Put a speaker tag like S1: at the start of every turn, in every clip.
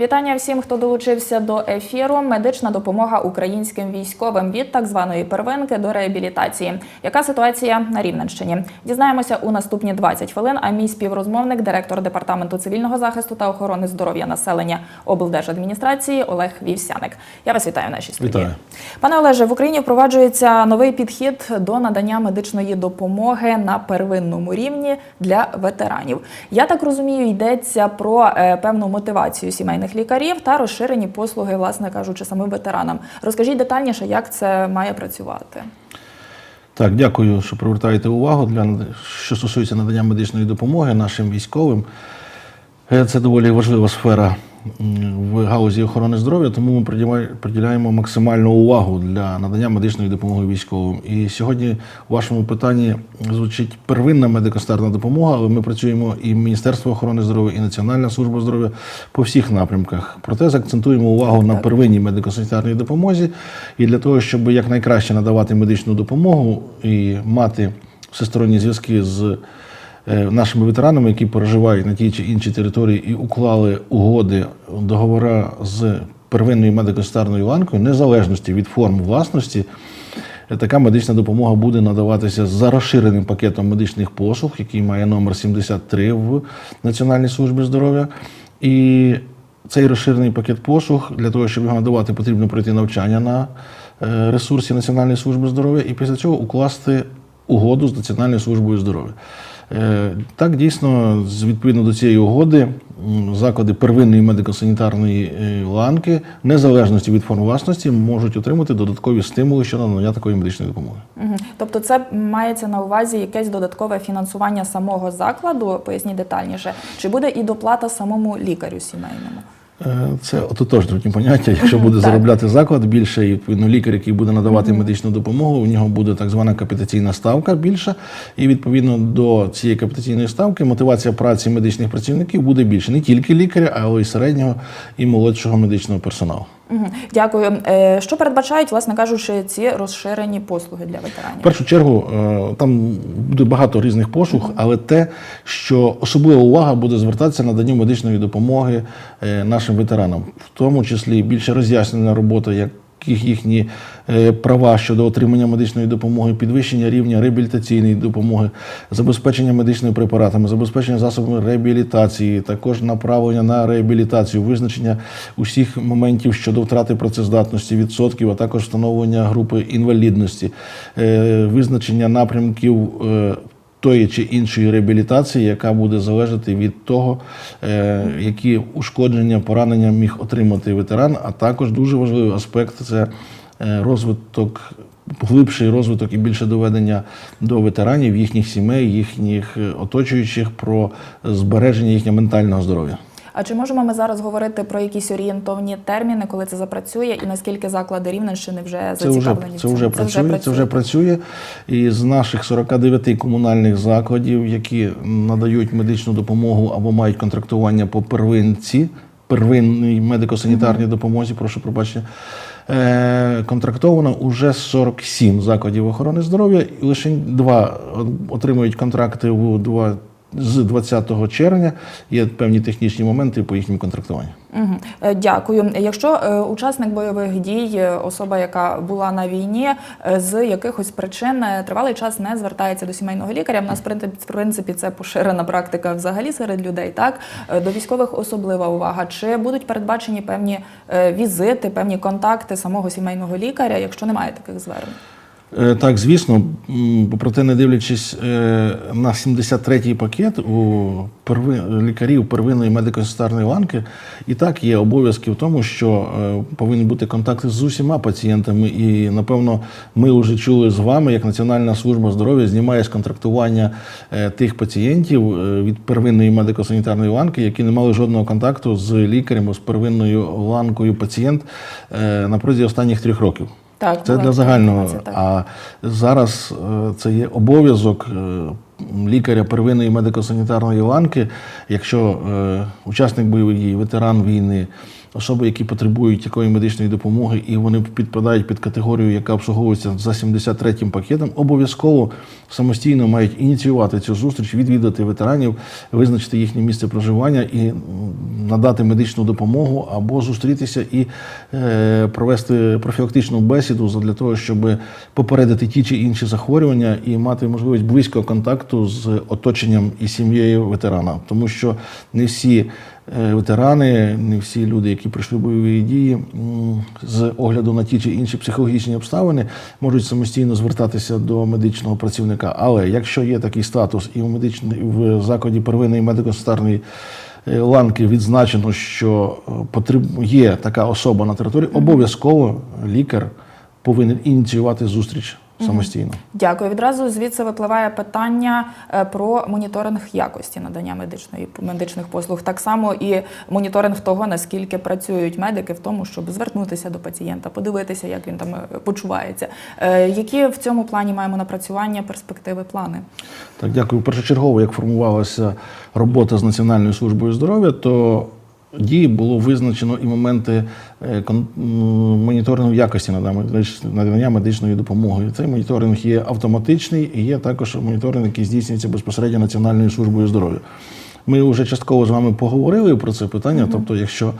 S1: Вітання всім, хто долучився до ефіру. Медична допомога українським військовим від так званої первинки до реабілітації. Яка ситуація на Рівненщині? Дізнаємося у наступні 20 хвилин. А мій співрозмовник, директор департаменту цивільного захисту та охорони здоров'я населення облдержадміністрації Олег Вівсяник. Я вас вітаю в нашій студії.
S2: Вітаю.
S1: Пане Олеже, в Україні впроваджується новий підхід до надання медичної допомоги на первинному рівні для ветеранів. Я так розумію, йдеться про е, певну мотивацію сімейних лікарів та розширені послуги, власне кажучи, самим ветеранам. Розкажіть детальніше, як це має працювати.
S2: Так, дякую, що привертаєте увагу для що стосується надання медичної допомоги нашим військовим. Е, Це доволі важлива сфера в галузі охорони здоров'я, тому ми приділяємо максимальну увагу для надання медичної допомоги військовим. І сьогодні у вашому питанні звучить первинна медико-старна допомога, але ми працюємо і Міністерство охорони здоров'я, і Національна служба здоров'я по всіх напрямках. Проте заакцентуємо увагу на первинній медико-санітарній допомозі. І для того, щоб якнайкраще надавати медичну допомогу і мати всесторонні зв'язки з нашими ветеранами, які проживають на тій чи іншій території і уклали угоди, договори з первинною медико-санітарною ланкою, незалежності від форм власності. е, Така медична допомога буде надаватися за розширеним пакетом медичних послуг, який має номер 73 в Національній службі здоров'я. І цей розширений пакет послуг для того, щоб його надавати, потрібно пройти навчання на е, ресурсі Національної служби здоров'я і після цього укласти угоду з Національною службою здоров'я. Е, Так, дійсно, відповідно до цієї угоди, заклади первинної медико-санітарної е, ланки, незалежності від форм власності, можуть отримати додаткові стимули щодо надання такої медичної допомоги.
S1: Тобто, це мається на увазі якесь додаткове фінансування самого закладу. Поясніть детальніше, чи буде і доплата самому лікарю сімейному?
S2: Е, Це ототожні поняття. Якщо буде заробляти заклад більше, і відповідно лікар, який буде надавати медичну допомогу, у нього буде так звана капітаційна ставка більша. І відповідно до цієї капітаційної ставки мотивація праці медичних працівників буде більше. Не тільки лікаря, але й середнього і молодшого медичного персоналу.
S1: Дякую. Е, Що передбачають, власне кажучи, ці розширені послуги для ветеранів?
S2: В першу чергу е, там буде багато різних послуг, але те, що особлива увага буде звертатися на наданню медичної допомоги е, нашим ветеранам, в тому числі більше роз'яснена робота, яких їхні е, права щодо отримання медичної допомоги, підвищення рівня реабілітаційної допомоги, забезпечення медичними препаратами, забезпечення засобами реабілітації, також направлення на реабілітацію, визначення усіх моментів щодо втрати працездатності, відсотків, а також встановлення групи інвалідності, е, визначення напрямків. Тої чи іншої реабілітації, яка буде залежати від того, е, які ушкодження, поранення міг отримати ветеран, а також дуже важливий аспект це е, розвиток, глибший розвиток і більше доведення до ветеранів, їхніх сімей, їхніх е, оточуючих про збереження їхнього ментального здоров'я.
S1: А чи можемо ми зараз говорити про якісь орієнтовні терміни, коли це запрацює, і наскільки заклади Рівненщини вже
S2: Це вже,
S1: зацікавлені в
S2: це
S1: цьому?
S2: вже працює, це вже працює. І з наших 49 комунальних закладів, які надають медичну допомогу або мають контрактування по первинці, первинній медико-санітарній допомозі, прошу пробачення, е, контрактовано уже 47 закладів охорони здоров'я, і лише два отримують контракти два. З 20 червня є певні технічні моменти по їхньому контрактуванню.
S1: Угу. Дякую. Якщо е, учасник бойових дій, е, особа, яка була на війні, з якихось причин тривалий час не звертається до сімейного лікаря. В нас в принципі- це поширена практика взагалі серед людей. Так до військових особлива увага. Чи будуть передбачені певні візити, певні контакти самого сімейного лікаря, якщо немає таких звернень?
S2: Е, Так, звісно, проте не дивлячись е, на 73-й пакет у перви... лікарів первинної медико-санітарної ланки, і так є обов'язки в тому, що е, повинні бути контакти з усіма пацієнтами. І напевно, ми вже чули з вами, як Національна служба здоров'я знімає з контрактування тих пацієнтів від первинної медико-санітарної ланки, які не мали жодного контакту з лікарем, з первинною ланкою пацієнт на протязі останніх трьох років.
S1: Так,
S2: Це для загального. А зараз е, це є обов'язок е, лікаря первинної медико-санітарної ланки, якщо е, учасник бойових дій, ветеран війни особи, які потребують такої медичної допомоги, і вони підпадають під категорію, яка обслуговується за 73-м пакетом, обов'язково самостійно мають ініціювати цю зустріч, відвідати ветеранів, визначити їхнє місце проживання і надати медичну допомогу або зустрітися і е, провести профілактичну бесіду для того, щоб попередити ті чи інші захворювання і мати можливість близького контакту з оточенням і сім'єю ветерана, тому що не всі ветерани, не всі люди, які пройшли бойові дії, з огляду на ті чи інші психологічні обставини, можуть самостійно звертатися до медичного працівника. Але якщо є такий статус і в медичній в закладі первинної медико-санітарної е, ланки відзначено, що е, є така особа на території, обов'язково лікар повинен ініціювати зустріч самостійно.
S1: Дякую. Відразу звідси випливає питання е, про моніторинг якості надання медичної медичних послуг. Так само і моніторинг того, наскільки працюють медики в тому, щоб звернутися до пацієнта, подивитися, як він там е, почувається. Е, Які в цьому плані маємо напрацювання, перспективи, плани?
S2: Так, дякую. Першочергово, як формувалася робота з Національною службою здоров'я, то дії було визначено і моменти е, моніторингу якості надання медичної допомоги. Цей моніторинг є автоматичний і є також моніторинг, який здійснюється безпосередньо Національною службою здоров'я. Ми вже частково з вами поговорили про це питання. Тобто, якщо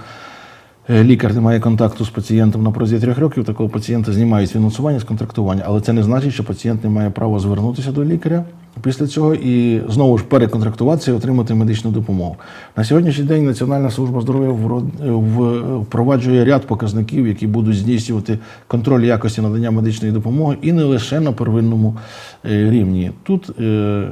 S2: е, лікар не має контакту з пацієнтом на протязі трьох років, такого пацієнта знімають фінансування з контрактування. Але це не значить, що пацієнт не має права звернутися до лікаря після цього і знову ж переконтрактуватися і отримати медичну допомогу. На сьогоднішній день Національна служба здоров'я вро- впроваджує ряд показників, які будуть здійснювати контроль якості надання медичної допомоги і не лише на первинному е, рівні. Тут е,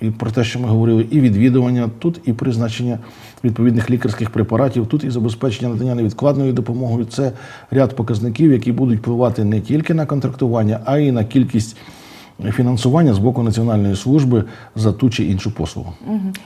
S2: і про те, що ми говорили, і відвідування, тут і призначення відповідних лікарських препаратів, тут і забезпечення надання невідкладної допомоги. Це ряд показників, які будуть впливати не тільки на контрактування, а й на кількість фінансування з боку Національної служби за ту чи іншу послугу.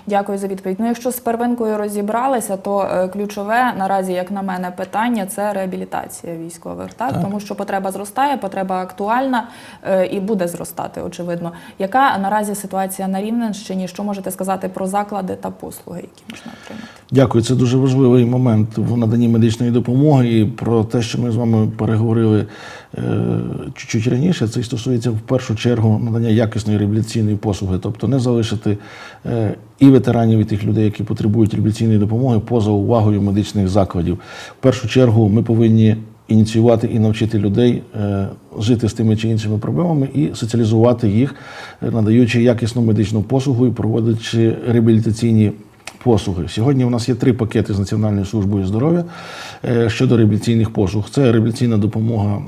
S1: Дякую за відповідь. Ну, якщо з первинкою розібралися, то е, ключове наразі, як на мене, питання це реабілітація військових, так?
S2: Так.
S1: тому що потреба зростає, потреба актуальна е, і буде зростати, очевидно. Яка наразі ситуація на Рівненщині? Що можете сказати про заклади та послуги, які можна отримати?
S2: Дякую, це дуже важливий момент в наданні медичної допомоги. І про те, що ми з вами переговорили е, чуть-чуть раніше, це стосується в першу чергу надання якісної реабілітаційної послуги, тобто не залишити е, і ветеранів, і тих людей, які потребують реабілітаційної допомоги, поза увагою медичних закладів. В першу чергу ми повинні. Ініціювати і навчити людей е, жити з тими чи іншими проблемами і соціалізувати їх, е, надаючи якісну медичну послугу і проводячи реабілітаційні послуги. Сьогодні у нас є три пакети з Національною службою здоров'я е, щодо реабілітаційних послуг. Це реабілітаційна допомога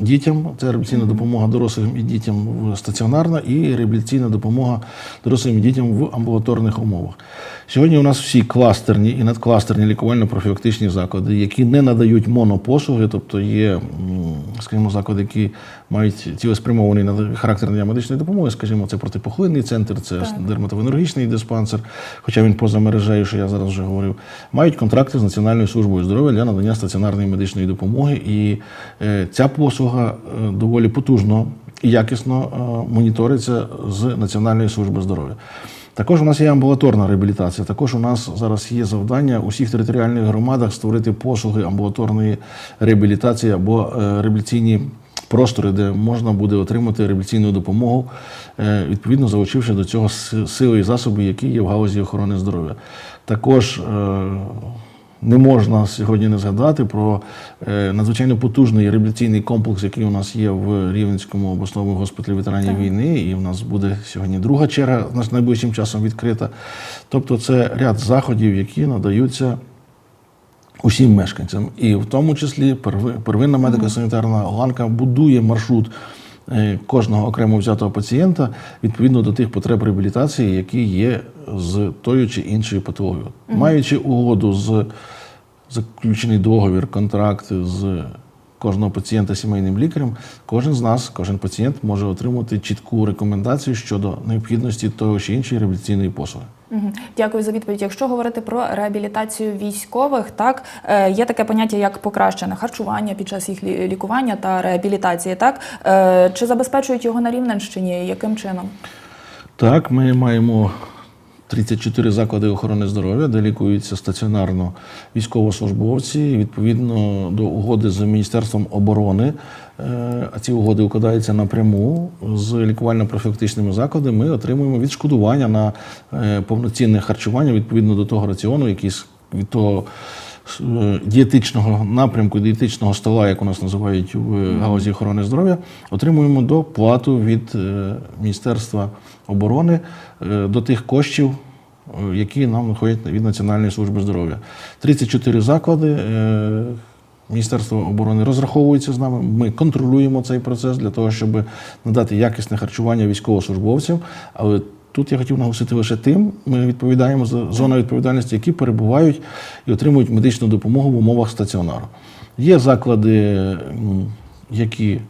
S2: дітям, це реабілітаційна допомога дорослим і дітям стаціонарна і реабілітаційна допомога дорослим і дітям в амбулаторних умовах. Сьогодні у нас всі кластерні і надкластерні лікувально-профілактичні заклади, які не надають монопослуги, тобто є, скажімо, заклади, які мають цілеспрямований нада- характер надання медичної допомоги, скажімо, це протипухлинний центр, це дерматовенергічний диспансер, хоча він поза мережею, що я зараз вже говорив, мають контракти з Національною службою здоров'я для надання стаціонарної медичної допомоги. І е, ця послуга е, доволі потужно і якісно е, моніториться з Національної служби здоров'я. Також у нас є амбулаторна реабілітація. Також у нас зараз є завдання у всіх територіальних громадах створити послуги амбулаторної реабілітації або реабілітаційні простори, де можна буде отримати реабілітаційну допомогу, е, відповідно залучивши до цього сили і засоби, які є в галузі охорони здоров'я. Також е, не можна сьогодні не згадати про е, надзвичайно потужний реабілітаційний комплекс, який у нас є в Рівненському обласному госпіталі ветеранів війни. І в нас буде сьогодні друга черга найближчим часом відкрита. Тобто, це ряд заходів, які надаються усім мешканцям, і в тому числі перви- первинна медико-санітарна ланка будує маршрут е, кожного окремо взятого пацієнта відповідно до тих потреб реабілітації, які є з тою чи іншою патологією. Маючи угоду з заключений договір, контракт з кожного пацієнта сімейним лікарем, кожен з нас, кожен пацієнт може отримати чітку рекомендацію щодо необхідності того чи іншої реабілітаційної послуги.
S1: Дякую за відповідь. Якщо говорити про реабілітацію військових, так е, є таке поняття як покращене харчування під час їх лі- лікування та реабілітації. Так Е, чи забезпечують його на Рівненщині? Яким чином?
S2: Так, ми маємо 34 заклади охорони здоров'я, де лікуються стаціонарно військовослужбовці. Відповідно до угоди з Міністерством оборони, ці угоди укладаються напряму з лікувально-профілактичними закладами. Ми отримуємо відшкодування на е, повноцінне харчування відповідно до того раціону, який від того е, дієтичного напрямку, дієтичного стола, як у нас називають в галузі охорони здоров'я, отримуємо доплату від е, Міністерства оборони е, до тих коштів, е, які нам надходять від Національної служби здоров'я. 34 заклади. Міністерство оборони розраховується з нами. Ми контролюємо цей процес для того, щоб надати якісне харчування військовослужбовцям. Але тут я хотів наголосити лише тим, ми відповідаємо за зона відповідальності, які перебувають і отримують медичну допомогу в умовах стаціонару. Є заклади, які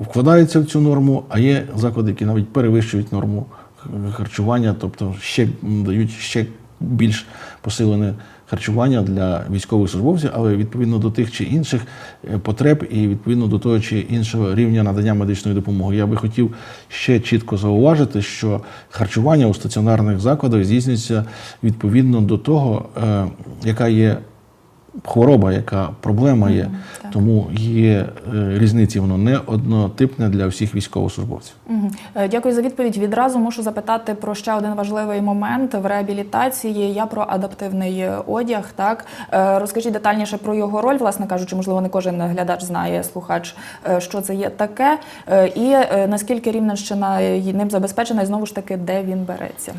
S2: вкладаються в цю норму, а є заклади, які навіть перевищують норму харчування, тобто ще дають ще більш посилене харчування для військових службовців, але відповідно до тих чи інших е, потреб і відповідно до того чи іншого рівня надання медичної допомоги. Я би хотів ще чітко зауважити, що харчування у стаціонарних закладах здійснюється відповідно до того, е, яка є хвороба, яка проблема є.
S1: так.
S2: Тому є е, різниці, воно не однотипне для всіх військовослужбовців.
S1: Е, Дякую за відповідь. Відразу мушу запитати про ще один важливий момент в реабілітації. Я про адаптивний е, одяг. Так розкажіть детальніше про його роль, власне кажучи, можливо, не кожен глядач знає, слухач, що це є таке, і наскільки Рівненщина ним забезпечена, і знову ж таки, де він береться.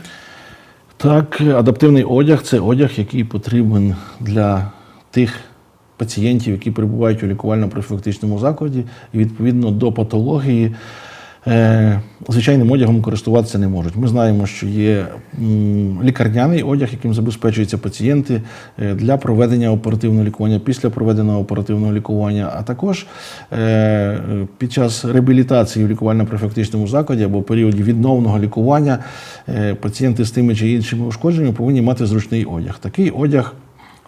S2: Так, адаптивний одяг це одяг, який потрібен для тих пацієнтів, які перебувають у лікувально-профілактичному закладі, і відповідно до патології. е, Звичайним одягом користуватися не можуть. Ми знаємо, що є лікарняний одяг, яким забезпечуються пацієнти е, для проведення оперативного лікування, після проведеного оперативного лікування, а також е, під час реабілітації в лікувально-профілактичному закладі або періоді відновного лікування пацієнти з тими чи іншими ушкодженнями повинні мати зручний одяг. Такий одяг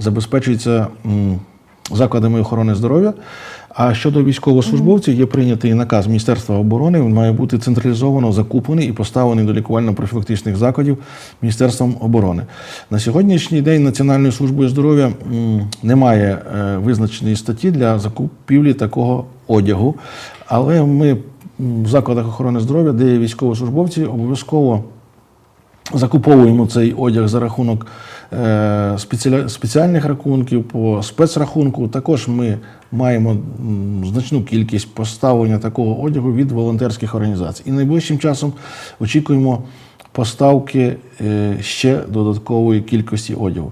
S2: забезпечується закладами охорони здоров'я. А щодо військовослужбовців, є прийнятий наказ Міністерства оборони. Він має бути централізовано закуплений і поставлений до лікувально-профілактичних закладів Міністерством оборони. На сьогоднішній день Національною службою здоров'я немає е, визначеної статті для закупівлі такого одягу. Але ми в закладах охорони здоров'я, де є військовослужбовці, обов'язково закуповуємо цей одяг за рахунок спеціальних рахунків по спецрахунку. Також ми маємо значну кількість поставлення такого одягу від волонтерських організацій. І найближчим часом очікуємо поставки е, ще додаткової кількості одягу.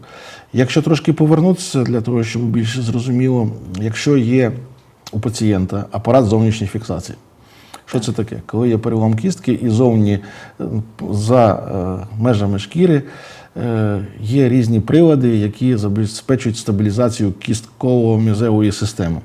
S2: Якщо трошки повернутися для того, щоб більше зрозуміло, якщо є у пацієнта апарат зовнішньої фіксації. Що це таке? Коли є перелом кістки і зовні е, за е, межами шкіри е, є різні прилади, які забезпечують стабілізацію кістково мізевої системи.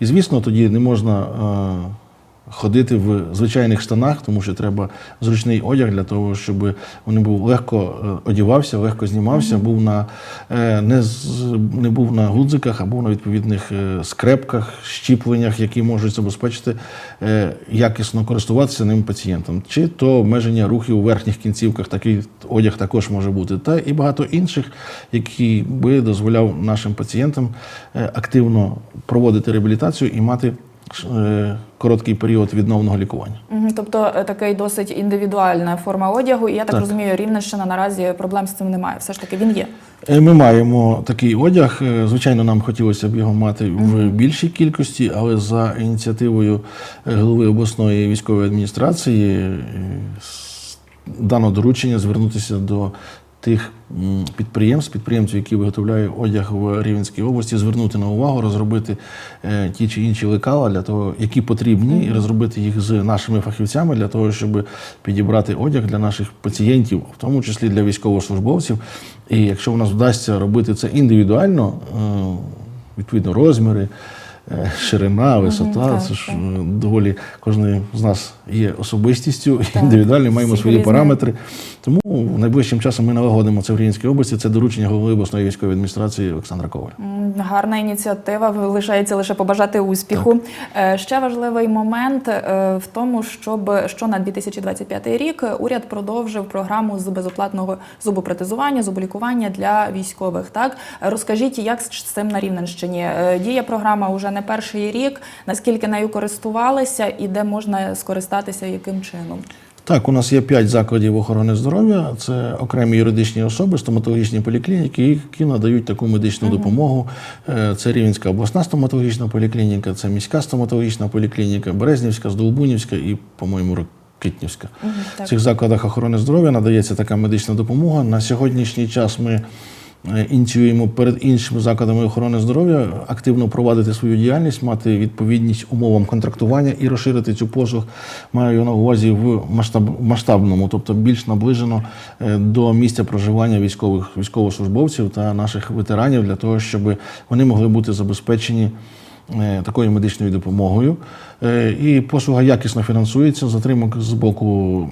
S2: І звісно, тоді не можна е, ходити в звичайних штанах, тому що треба зручний одяг для того, щоб він був легко е, одівався, легко знімався, був на, е, не, з- не був на гудзиках, а був на відповідних е, скрепках, щіпленнях, які можуть забезпечити якісно користуватися ним пацієнтам. Чи то обмеження рухів у верхніх кінцівках, такий одяг також може бути, та і багато інших, які би дозволяв нашим пацієнтам активно проводити реабілітацію і мати короткий період відновного лікування.
S1: Мгм, Тобто е, такий досить індивідуальна форма одягу, і я так,
S2: Так.
S1: розумію, Рівненщина наразі проблем з цим немає. Все ж таки він є.
S2: Е, Ми маємо такий одяг. Е, Звичайно, нам хотілося б його мати в більшій кількості, але за ініціативою е, голови обласної військової адміністрації е, дано доручення звернутися до тих підприємств, підприємців, які виготовляють одяг в Рівненській області, звернути на увагу, розробити е, ті чи інші лекала для того, які потрібні, і розробити їх з нашими фахівцями для того, щоб підібрати одяг для наших пацієнтів, в тому числі для військовослужбовців. І якщо в нас вдасться робити це індивідуально, е, відповідно розміри, ширина, висота.
S1: так,
S2: Це ж
S1: так.
S2: е, доволі кожен з нас є особистістю,
S1: Так,
S2: індивідуальний, маємо свої
S1: різні.
S2: параметри. Тому найближчим часом ми налагодимо це в Рівненській області. Це доручення голови обласної військової адміністрації Олександра Коваля.
S1: Гарна ініціатива. Лишається лише побажати успіху. Е, Ще важливий момент е, в тому, щоб що на 2025 рік уряд продовжив програму з безоплатного зубопротезування, зуболікування для військових. Так розкажіть, як з цим на Рівненщині Е, діє програма уже не перший рік. Наскільки нею користувалися і де можна скористатися, яким чином?
S2: Так, у нас є п'ять закладів охорони здоров'я. Це окремі юридичні особи, стоматологічні поліклініки, які надають таку медичну допомогу. Е, Це Рівненська обласна стоматологічна поліклініка, це міська стоматологічна поліклініка, Березнівська, Здолбунівська і, по-моєму, Рокитнівська.
S1: Мгм,
S2: В цих закладах охорони здоров'я надається така медична допомога. На сьогоднішній час ми ініціюємо перед іншими закладами охорони здоров'я активно провадити свою діяльність, мати відповідність умовам контрактування і розширити цю послуг. Маю на увазі в масштаб, масштабному, тобто більш наближено е, до місця проживання військових військовослужбовців та наших ветеранів для того, щоб вони могли бути забезпечені е, такою медичною допомогою. Е, І послуга якісно фінансується, затримок з боку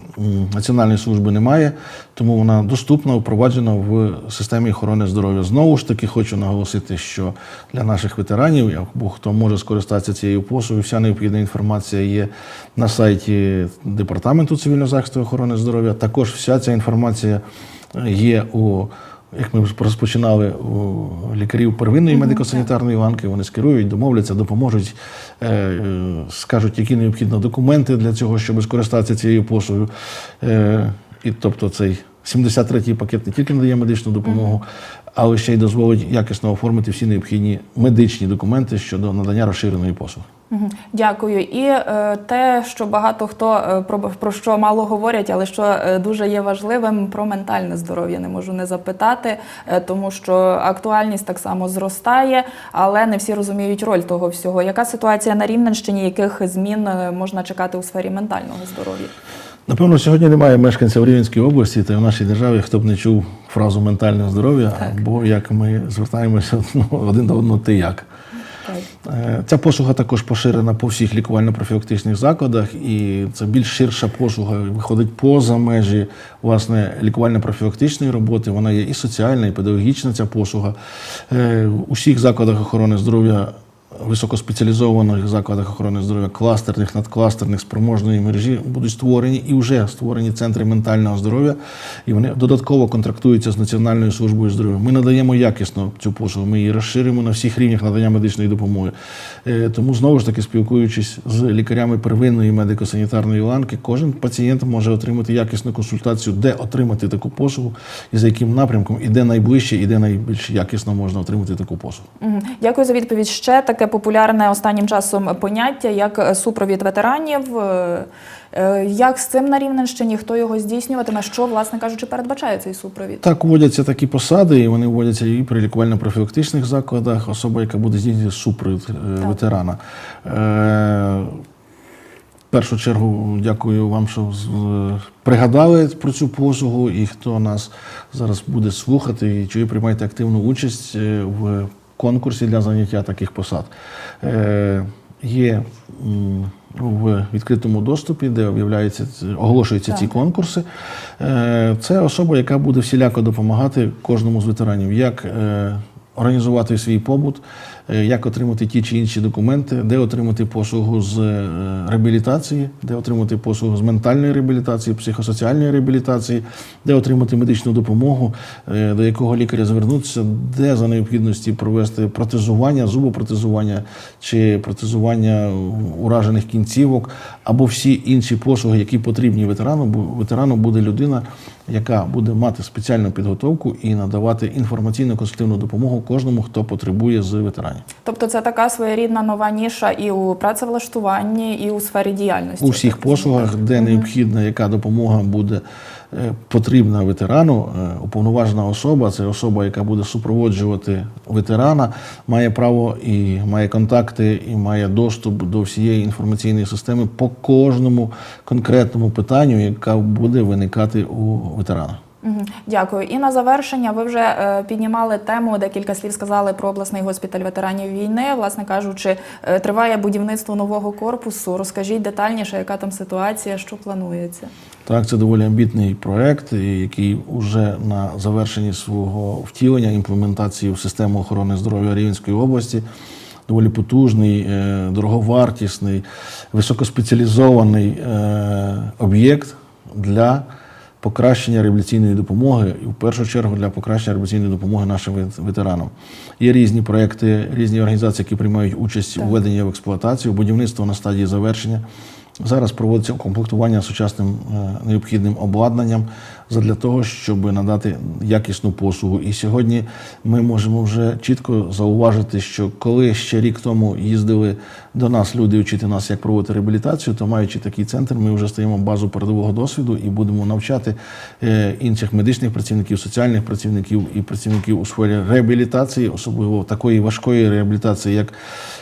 S2: Національної служби немає, тому вона доступна, впроваджена в системі охорони здоров'я. Знову ж таки, хочу наголосити, що для наших ветеранів, або хто може скористатися цією послугою, вся необхідна інформація є на сайті Департаменту цивільного захисту охорони здоров'я. Також вся ця інформація е, є у як ми розпочинали у лікарів первинної медико-санітарної ланки, вони скерують, домовляться, допоможуть, е, е, скажуть, які необхідні документи для цього, щоб скористатися цією послугою. Е, І тобто цей 73-й пакет не тільки надає медичну допомогу, але ще й дозволить якісно оформити всі необхідні медичні документи щодо надання розширеної послуги.
S1: Дякую. І е, те, що багато хто е, про, про що мало говорять, але що е, дуже є важливим, про ментальне здоров'я не можу не запитати, е, тому що актуальність так само зростає, але не всі розуміють роль того всього. Яка ситуація на Рівненщині, яких змін е, можна чекати у сфері ментального здоров'я?
S2: Напевно, сьогодні немає мешканця в Рівненській області та в нашій державі, хто б не чув фразу ментальне здоров'я, або як ми звертаємося ну, один до одного, ти як. Е, Ця послуга також поширена по всіх лікувально-профілактичних закладах, і це більш ширша послуга, виходить поза межі власне лікувально-профілактичної роботи. Вона є і соціальна, і педагогічна ця послуга. Е, У всіх закладах охорони здоров'я. Високоспеціалізованих закладах охорони здоров'я, кластерних, надкластерних, спроможної мережі будуть створені і вже створені центри ментального здоров'я, і вони додатково контрактуються з Національною службою здоров'я. Ми надаємо якісно цю послугу, ми її розширимо на всіх рівнях надання медичної допомоги. Е, Тому знову ж таки, спілкуючись з лікарями первинної медико-санітарної ланки, кожен пацієнт може отримати якісну консультацію, де отримати таку послугу і за яким напрямком, і де найближче, і де найбільш якісно можна отримати таку послугу.
S1: Дякую за відповідь. Ще таке популярне останнім часом поняття, як супровід ветеранів. Е, е, Як з цим на Рівненщині? Хто його здійснюватиме? Що, власне кажучи, передбачає цей супровід?
S2: Так, вводяться такі посади, і вони вводяться і при лікувально-профілактичних закладах. Особа, яка буде здійснювати супровід е, ветерана. Е, в першу чергу дякую вам, що пригадали про цю послугу, і хто нас зараз буде слухати і чує, приймайте активну участь в конкурсі для заняття таких посад. Е, Є в відкритому доступі, де об'являються оголошуються ці конкурси. Е, Це особа, яка буде всіляко допомагати кожному з ветеранів, як е, організувати свій побут, як отримати ті чи інші документи, де отримати послугу з е, реабілітації, де отримати послугу з ментальної реабілітації, психосоціальної реабілітації, де отримати медичну допомогу, е, до якого лікаря звернутися, де за необхідності провести протезування, зубопротезування чи протезування уражених кінцівок, або всі інші послуги, які потрібні ветерану. Бо ветерану буде людина, яка буде мати спеціальну підготовку і надавати інформаційно консультативну допомогу кожному, хто потребує з ветеранів.
S1: Тобто це така своєрідна нова ніша і у працевлаштуванні, і у сфері діяльності.
S2: У всіх послугах, де необхідна, яка допомога буде е, потрібна ветерану, е, уповноважена особа, це особа, яка буде супроводжувати ветерана, має право і має контакти, і має доступ до всієї інформаційної системи по кожному конкретному питанню, яка буде виникати у ветерана.
S1: Дякую. І на завершення ви вже е, піднімали тему, декілька слів сказали про обласний госпіталь ветеранів війни. Власне кажучи, е, триває будівництво нового корпусу. Розкажіть детальніше, яка там ситуація, що планується.
S2: Так, це доволі амбітний проект, який вже на завершенні свого втілення імплементації в систему охорони здоров'я Рівненської області. Доволі потужний, е, дороговартісний, високоспеціалізований об'єкт для покращення реабілітаційної допомоги і в першу чергу для покращення реабілітаційної допомоги нашим ветеранам. Є різні проекти, різні організації, які приймають участь у введенні в експлуатацію, будівництво на стадії завершення. Зараз проводиться комплектування сучасним е, необхідним обладнанням для того, щоб надати якісну послугу. І сьогодні ми можемо вже чітко зауважити, що коли ще рік тому їздили до нас люди вчити нас, як проводити реабілітацію, то маючи такий центр, ми вже стаємо базу передового досвіду і будемо навчати е, інших медичних працівників, соціальних працівників і працівників у сфері реабілітації, особливо такої важкої реабілітації, як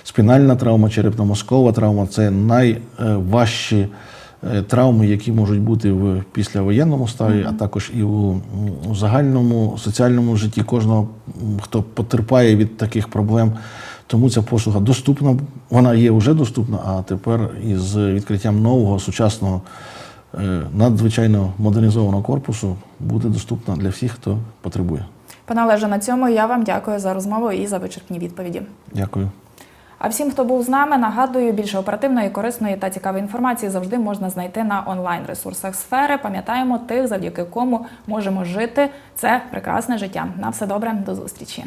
S2: спінальна травма, черепно-мозкова травма. Це найважчі травми, які можуть бути в післявоєнному стані, а також і у, у загальному соціальному житті кожного, хто потерпає від таких проблем. Тому ця послуга доступна. Вона є вже доступна, а тепер із відкриттям нового сучасного е, надзвичайно модернізованого корпусу буде доступна для всіх, хто потребує.
S1: Пане Олеже, на цьому я вам дякую за розмову і за вичерпні відповіді.
S2: Дякую.
S1: А всім, хто був з нами, нагадую, більше оперативної, корисної та цікавої інформації завжди можна знайти на онлайн ресурсах сфери. Пам'ятаємо тих, завдяки кому можемо жити це прекрасне життя. На все добре, до зустрічі.